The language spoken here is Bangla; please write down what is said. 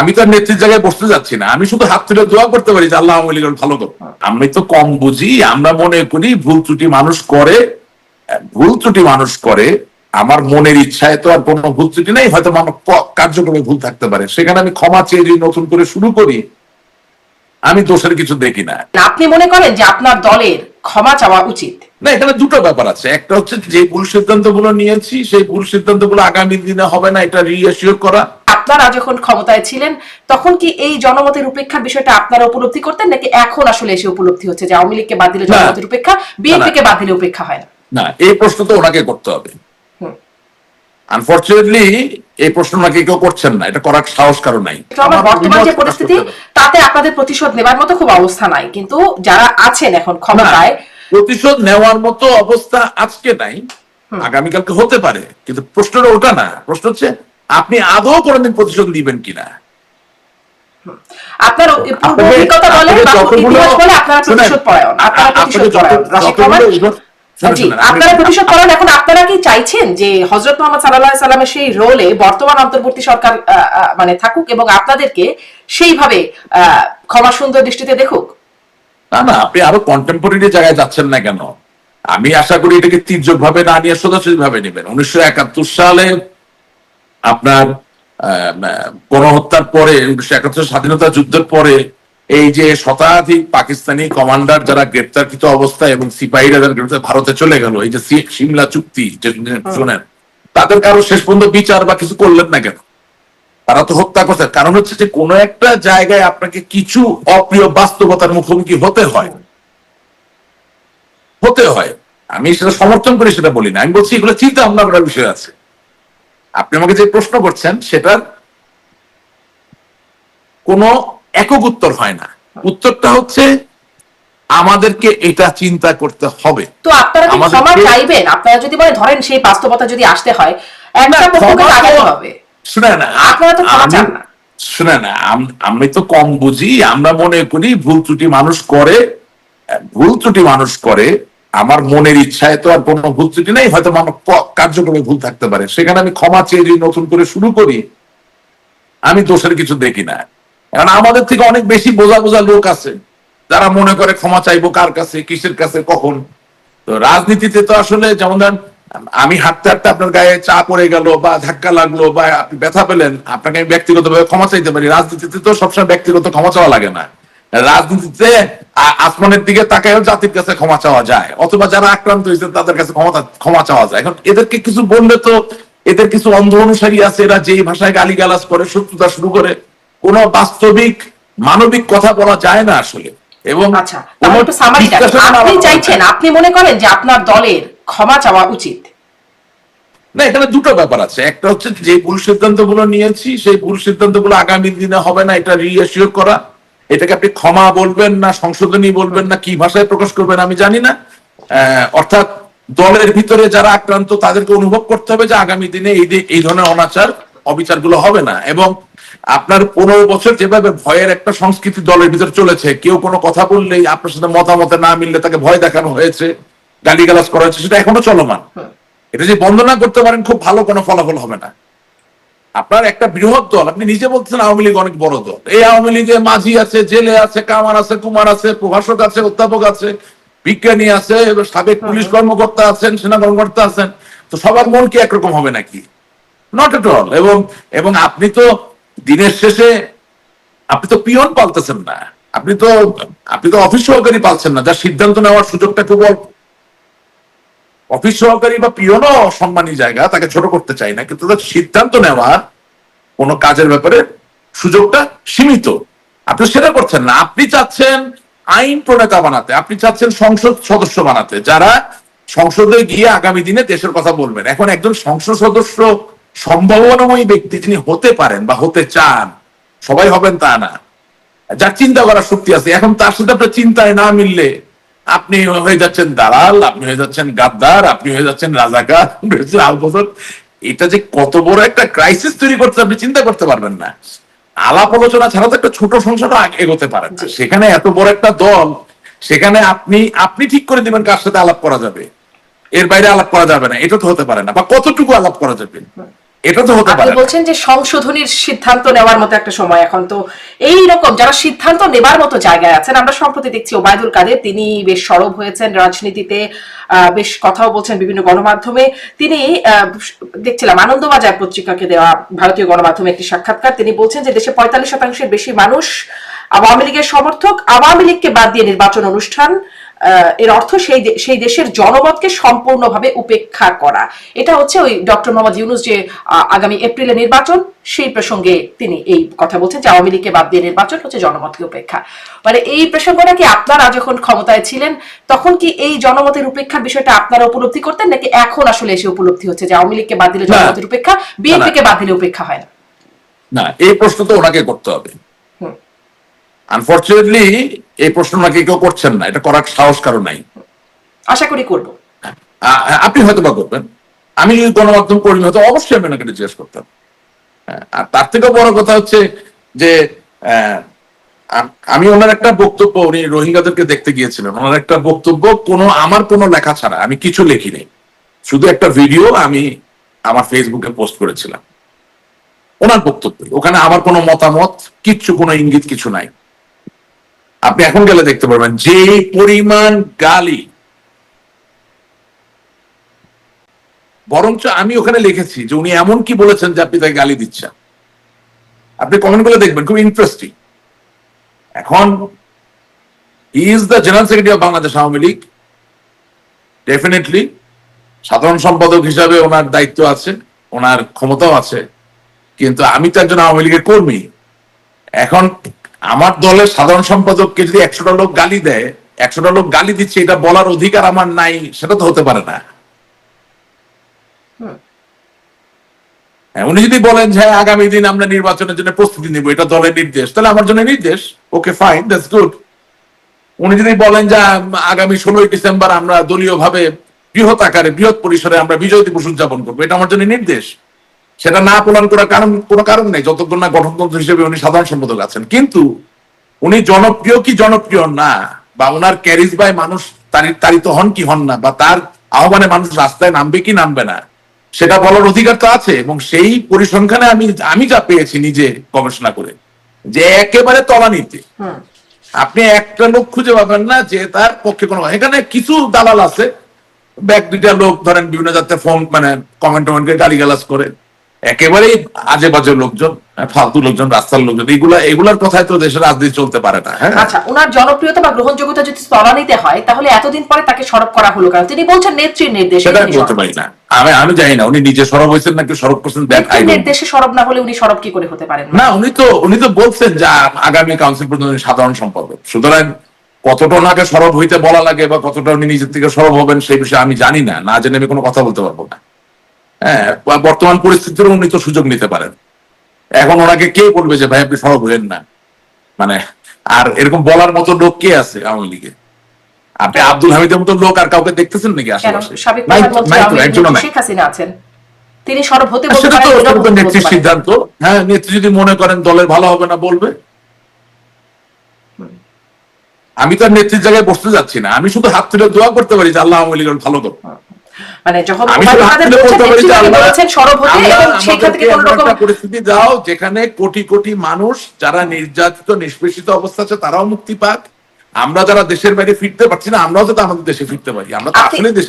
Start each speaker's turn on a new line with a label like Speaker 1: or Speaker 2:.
Speaker 1: আমি তো আর নেত্রীর জায়গায় বসতে যাচ্ছি না। আমি শুধু হাত তুলে দোয়া করতে পারি যে আল্লাহ আওয়ামী লীগের ভালো করো আমি তো কম বুঝি আমরা মনে করি ভুল ত্রুটি মানুষ করে ভুল ত্রুটি মানুষ করে। আমার মনের ইচ্ছায় তো আর কোনো ভুল ত্রুটি নেই হয়তো আমার কার্যক্রমে ভুল থাকতে পারে। সেখানে আমি ক্ষমা চেয়ে যদি নতুন করে শুরু করি আমি দোষের কিছু দেখি না।
Speaker 2: আপনি মনে করেন যে আপনার দলের ক্ষমা চাওয়া উচিত?
Speaker 1: না এখানে দুটো ব্যাপার আছে। একটা হচ্ছে যে ভুল সিদ্ধান্তগুলো নিয়েছি সেই ভুল সিদ্ধান্তগুলো আগামী দিনে হবে না এটা রিএসিওর করা।
Speaker 2: আপনারা যখন ক্ষমতায় ছিলেন তখন কি এই জনমতের উপেক্ষার বিষয়টা আপনারা উপলব্ধি করতেন? নাকি এখন আসলে এসে উপলব্ধি হচ্ছে যে আওয়ামী লীগকে বাদ দিলে জনমতের উপেক্ষা বিএনপি কে বাদ দিলে উপেক্ষা হয় না?
Speaker 1: না এই প্রশ্ন তো ওনাকে করতে হবে। আনফর্চুনেটলি এই প্রশ্ন কেউ করছেন না। এটা করার সাহস কারও নাই।
Speaker 2: বর্তমান যে পরিস্থিতি তাতে আপনাদের প্রতিশোধ নেবার মতো খুব অবস্থা নাই। কিন্তু যারা আছেন এখন ক্ষমতায়
Speaker 1: প্রতিশোধ নেওয়ার মতো অবস্থা আজকে নাই। আগামীকালকে হতে পারে। কিন্তু প্রশ্নটা ওটা না। প্রশ্ন হচ্ছে আপনি আদৌ কোনোদিন প্রতিশোধ নিবেন কিনা?
Speaker 2: আপনার অভিজ্ঞতা বলে
Speaker 1: আপনাকে
Speaker 2: বা
Speaker 1: যতগুলো-
Speaker 2: ইতিহাস বলে আপনারা প্রতিশোধ পরায়ণ আপনারা পরায়ণ আপনারা পরায়ণ এখন আপনারা কি চাইছেন যে হজরত মোহাম্মদ সাল্লাহ সাল্লামের সেই রোলে বর্তমান অন্তর্বর্তী সরকার মানে থাকুক এবং আপনাদেরকে সেইভাবে আহ, ক্ষমা সুন্দর দৃষ্টিতে দেখুক?
Speaker 1: না না আপনি আরও কন্টেম্পোরারি জায়গায় যাচ্ছেন না কেন? আমি আশা করি এটাকে তির্যক ভাবে না নিয়ে সোজাসুজি ভাবে নেবেন। উনিশশো একাত্তর সালে আপনার আহ, গণহত্যার পরে উনিশশো একাত্তর স্বাধীনতা যুদ্ধের পরে এই যে শতাধিক পাকিস্তানি কমান্ডার যারা গ্রেপ্তারকৃত অবস্থায় এবং সিপাহীরা যারা গ্রেপ্তার ভারতে চলে গেল এই যে সিমলা চুক্তি শোনেন তাদের কারও শেষ পর্যন্ত বিচার বা কিছু করলেন না কেন? তারা তো হত্যা করছে। কারণ হচ্ছে যে কোনো একটা জায়গায় আপনাকে কিছু অপ্রিয় বাস্তবতার মুখোমুখি হতে হয়। হতে হয়। আমি সেটা সমর্থন করি সেটা বলি না। আমি বলছি এগুলো চিন্তা ভাবনা করার বিষয় আছে। আপনি আমাকে যে প্রশ্ন করছেন সেটার কোনো একক উত্তর হয় না। উত্তরটা হচ্ছে আমাদেরকে এটা চিন্তা করতে হবে।
Speaker 2: তো আপনারা কি ক্ষমা চাইবেন আপনারা যদি বলেন ধরেন সেই বাস্তবতা যদি আসতে হয় একটা পক্ষকে হবে।
Speaker 1: শুনে না
Speaker 2: আপনারা তো ক্ষমা চান না।
Speaker 1: শুনে না আমি তো কম বুঝি আমরা মনে করি ভুল ত্রুটি মানুষ করে ভুল ত্রুটি মানুষ করে আমার মনের ইচ্ছায় তো আর কোনো ভুল ত্রুটি নেই, হয়তো আমার কার্যক্রমে ভুল থাকতে পারে। সেখানে আমি ক্ষমা চেয়ে যদি নতুন করে শুরু করি, আমি দোষের কিছু দেখি না। কারণ আমাদের থেকে অনেক বেশি বোঝা বোঝা লোক আছে, যারা মনে করে ক্ষমা চাইব কার কাছে, কিসের কাছে, কখন। তো রাজনীতিতে তো আসলে যেমন ধরেন, আমি হাঁটতে হাঁটতে আপনার গায়ে চা পড়ে গেল বা ধাক্কা লাগল বা আপনি ব্যথা পেলেন, আপনাকে আমি ব্যক্তিগতভাবে ক্ষমা চাইতে পারি। রাজনীতিতে তো সবসময় ব্যক্তিগত ক্ষমা চাওয়া লাগে না। রাজনীতিতে আসমানের দিকে তাকায়ও জাতির কাছে ক্ষমা চাওয়া যায়। অথবা যারা আক্রান্ত হয়েছে তাদের কাছে ক্ষমতা ক্ষমা চাওয়া যায়। এখন এদেরকে কিছু বললে তো এদের কিছু অন্ধ অনুসারী আছে এরা যেই ভাষায় গালিগালাজ করে শত্রুতা শুরু করে কোনো বাস্তবিক মানবিক কথা বলা যায় না আসলে। এবং
Speaker 2: আচ্ছা আপনি চাইছেন আপনি মনে করেন যে আপনার দলের ক্ষমা চাওয়া উচিত?
Speaker 1: না এখানে দুটো ব্যাপার আছে। একটা হচ্ছে যে ভুল সিদ্ধান্তগুলো নিয়েছি সেই ভুল সিদ্ধান্তগুলো আগামী দিনে হবে না এটা রিএসিওর করা। এটাকে আপনি ক্ষমা বলবেন না সংশোধনী বলবেন না কি ভাষায় প্রকাশ করবেন আমি জানি না। আহ, অর্থাৎ দলের ভিতরে যারা আক্রান্ত তাদেরকে অনুভব করতে হবে যে আগামী দিনে এই এই ধরনের অনাচার অবিচারগুলো হবে না। এবং আপনার পনেরো বছর যেভাবে ভয়ের একটা সংস্কৃতি দলের ভিতরে চলেছে কেউ কোনো কথা বললেই আপনার সাথে মতামতে না মিললে তাকে ভয় দেখানো হয়েছে গালিগালাজ করা হয়েছে সেটা এখনও চলমান। এটা যে বন্ধ না করতে পারেন খুব ভালো কোনো ফলাফল হবে না। আপনার একটা বৃহৎ দল আপনি নিজে বলছেন আওয়ামী লীগ অনেক বড় দল। এই আওয়ামী লীগে মাঝি আছে জেলে আছে কামার আছে কুমার আছে প্রভাষক আছে অধ্যাপক আছে বিজ্ঞানী আছে সাবেক পুলিশ কর্মকর্তা আছেন সেনা কর্মকর্তা আছেন তো সবার মন কি একরকম হবে নাকি? নট এট অল এবং এবং আপনি তো দিনের শেষে আপনি তো পিয়ন পালতেছেন না। আপনি তো আপনি তো অফিস সহকারী পালছেন না যার সিদ্ধান্ত নেওয়ার সুযোগটা খুব অল্প। অফিস সহকারী বা পিয়নও সম্মানী জায়গা তাকে ছোট করতে চাই না, কিন্তু তার সিদ্ধান্ত নেওয়ার কোনো কাজের ব্যাপারে সুযোগটা সীমিত। আপনি সেটা করছেন না। আপনি চাচ্ছেন আইন প্রণেতা বানাতে, আপনি চাচ্ছেন সংসদ সদস্য বানাতে। যারা সংসদে গিয়ে আগামী দিনে দেশের কথা বলবেন, এখন একজন সংসদ সদস্য সম্ভাবনাময়ী ব্যক্তি যিনি হতে পারেন বা হতে চান, সবাই হবেন তা না। যার চিন্তা করার শক্তি আছে। এখন তার সাথে আপনার চিন্তায় না মিললে আপনি হয়ে যাচ্ছেন দালাল আপনি হয়ে যাচ্ছেন গাদ্দার আপনি হয়ে যাচ্ছেন রাজাকার আপনি আলবদর এটা যে কত বড় একটা ক্রাইসিস তৈরি করতে আপনি চিন্তা করতে পারবেন না। আলাপ আলোচনা ছাড়া তো একটা ছোট সংসারও এগোতে পারেন না। সেখানে এত বড় একটা দল সেখানে আপনি আপনি ঠিক করে দিবেন কার সাথে আলাপ করা যাবে। এর বাইরে আলাপ করা যাবে না। এটা তো হতে পারে না বা কতটুকু আলাপ করা যাবে? এটা তো হতে পারে।
Speaker 2: বলছেন যে সংশোধনীর সিদ্ধান্ত নেওয়ার মতো একটা সময় এখন তো এই রকম যারা সিদ্ধান্ত নেবার মতো জায়গায় আছেন আমরা সম্প্রতি দেখছি ওবায়দুল কাদের তিনি বেশ সরব হয়েছেন রাজনীতিতে আহ, বেশ কথাও বলছেন বিভিন্ন গণমাধ্যমে তিনি দেখছিলাম আনন্দবাজার পত্রিকাকে দেওয়া ভারতীয় গণমাধ্যমে একটি সাক্ষাৎকার তিনি বলছেন যে দেশে পঁয়তাল্লিশ শতাংশের বেশি মানুষ আওয়ামী লীগের সমর্থক আওয়ামী লীগকে বাদ দিয়ে নির্বাচন অনুষ্ঠান এর অর্থ সেই সেই দেশের জনমতকে সম্পূর্ণভাবে উপেক্ষা করা। এটা হচ্ছে ওই ডক্টর মোহাম্মদ ইউনুস যে আগামী এপ্রিলে নির্বাচন সেই প্রসঙ্গে তিনি এই কথা বলছেন যে আওয়ামী লীগকে বাদ দিয়ে নির্বাচন হচ্ছে জনমতকে উপেক্ষা। মানে এই প্রসঙ্গটা কি আপনারা যখন ক্ষমতায় ছিলেন তখন কি এই জনমতের উপেক্ষার বিষয়টা আপনারা উপলব্ধি করতেন নাকি এখন আসলে এসে উপলব্ধি হচ্ছে যে আওয়ামী লীগকে বাদ দিলে জনমতের উপেক্ষা বিএনপি কে বাদ দিলে উপেক্ষা হয় না?
Speaker 1: না এই প্রশ্ন তো ওনাকে করতে হবে। আনফর্চুনেটলি এই প্রশ্ন নাকি কেউ করছেন না এটা করার সাহস কারও নাই।
Speaker 2: আশা করি করব।
Speaker 1: আপনি হয়তো বা করবেন। আমি যদি গণমাধ্যম কর্মী হতো অবশ্যই আমি ওনাকে জিজ্ঞেস করতাম। হ্যাঁ, আর তার থেকেও বড় কথা হচ্ছে যে আমি ওনার একটা বক্তব্য উনি রোহিঙ্গাদেরকে দেখতে গিয়েছিলেন। ওনার একটা বক্তব্য কোনো আমার কোনো লেখা ছাড়া আমি কিছু লিখিনি শুধু একটা ভিডিও আমি আমার ফেসবুকে পোস্ট করেছিলাম। ওনার বক্তব্য ওখানে আমার কোনো মতামত কিচ্ছু কোনো ইঙ্গিত কিছু নাই। আপনি এখন গেলে দেখতে পারবেন যে পরিমাণ গালি, বরঞ্চ আমি ওখানে লিখেছি যে উনি এমন কি বলেছেন যে আপনি তাকে গালি দিচ্ছেন। আপনি কমেন্টগুলো দেখবেন, খুব ইন্টারেস্টিং এখন is the general secretary of Bangladesh Awami league definitely সাধারণ সম্পাদক হিসাবে ওনার দায়িত্ব আছে, ওনার ক্ষমতাও আছে। কিন্তু আমি তো একজন আওয়ামী লীগের কর্মী। এখন আমার দলের সাধারণ সম্পাদককে যদি একশোটা লোক গালি দেয় একশোটা লোক গালি দিচ্ছে এটা বলার অধিকার আমার নাই সেটা তো হতে পারে না। হ্যাঁ, উনি যদি বলেন যে হ্যাঁ, আগামী দিন আমরা নির্বাচনের জন্য প্রস্তুতি নিব এটা দলের নির্দেশ তাহলে আমার জন্য নির্দেশ। ওকে ফাইন দ্যাটস গুড উনি যদি বলেন যে আগামী ষোলোই ডিসেম্বর আমরা দলীয় ভাবে বৃহৎ আকারে বৃহৎ পরিসরে আমরা বিজয় দিবস উদযাপন করব এটা আমার জন্য নির্দেশ। সেটা না প্রদান করার কারণ কোনো কারণ নেই। যতক্ষণ না গঠনতন্ত্র হিসেবে উনি সাধারণ সম্পাদক আছেন। কিন্তু উনি জনপ্রিয় কি জনপ্রিয় না? বা ওনার ক্যারিজ বাই মানুষ তারি- তাড়িত হন কি হন না? বা তার আহ্বানে মানুষ রাস্তায় নামবে কি নামবে না? সেটা বলার অধিকার তো আছে এবং সেই পরিসংখ্যানে আমি আমি যা পেয়েছি নিজে গবেষণা করে যে একেবারে তলানিতে। আপনি একটা লোক খুঁজে পাবেন না যে তার পক্ষে কোনো এখানে কিছু দালাল আছে। ব্যাগ দুইটা লোক ধরেন বিভিন্ন জাতের ফোন মানে কমেন্ট টমেন্ট করে গালিগালাজ করে। একেবারেই আজে বাজে লোকজন ফালতু লোকজন রাস্তার লোকজন এগুলা এগুলার কথায় তো দেশের রাজনীতি চলতে পারে না হ্যাঁ?
Speaker 2: আচ্ছা ওনার জনপ্রিয়তা বা গ্রহণযোগ্যতা যদি তলানিতে হয় তাহলে এতদিন পরে তাকে সরব করা হলো কেন? তিনি বলছেন নেত্রীর নির্দেশে
Speaker 1: সেটা বলতে পারি না। আমি আমি জানি না উনি নিজে সরব হয়েছেন নাকি সরব করছেন দ্যাট আই
Speaker 2: নির্দেশে সরব না হলে উনি সরব কি করে হতে পারেন?
Speaker 1: না উনি তো উনি তো বলছেন যে আগামী কাউন্সিল পর্যন্ত সাধারণ সম্পাদক। সুতরাং কতটা ওনাকে সরব হইতে বলা লাগে বা কতটা উনি নিজের থেকে সরব হবেন সেই বিষয়ে আমি জানি না না জেনে আমি কোনো কথা বলতে পারব না। হ্যাঁ বর্তমান পরিস্থিতির উনি তো সুযোগ নিতে পারেন। এখন ওনাকে কে বলবে যে ভাই আপনি সরব হলেন না? মানে আর এরকম বলার মতো লোক কে আছে আওয়ামী লীগে? আপনি আব্দুল হামিদের মতো লোক আর কাউকে দেখতেছেন নাকি আশেপাশে?
Speaker 2: শেখ হাসিনা আছেন। তিনি সরব হতে
Speaker 1: নেত্রীর সিদ্ধান্ত। হ্যাঁ নেত্রী যদি মনে করেন দলের ভালো হবে না বলবে। আমি তো আর নেত্রীর জায়গায় বসতে যাচ্ছি না। আমি শুধু হাত তুলে দোয়া করতে পারি যে আল্লাহ আওয়ামী লীগের ভালো করো
Speaker 2: মানে যখন
Speaker 1: পরিস্থিতি দাও যেখানে কোটি কোটি মানুষ যারা নির্যাতিত নিষ্পেষিত অবস্থা আছে তারাও মুক্তি পাক। আমরা যারা দেশের বাইরে ফিরতে পারছি না আমরাও তো আমাদের দেশে ফিরতে পারি। আমরা তো আসলে দেশে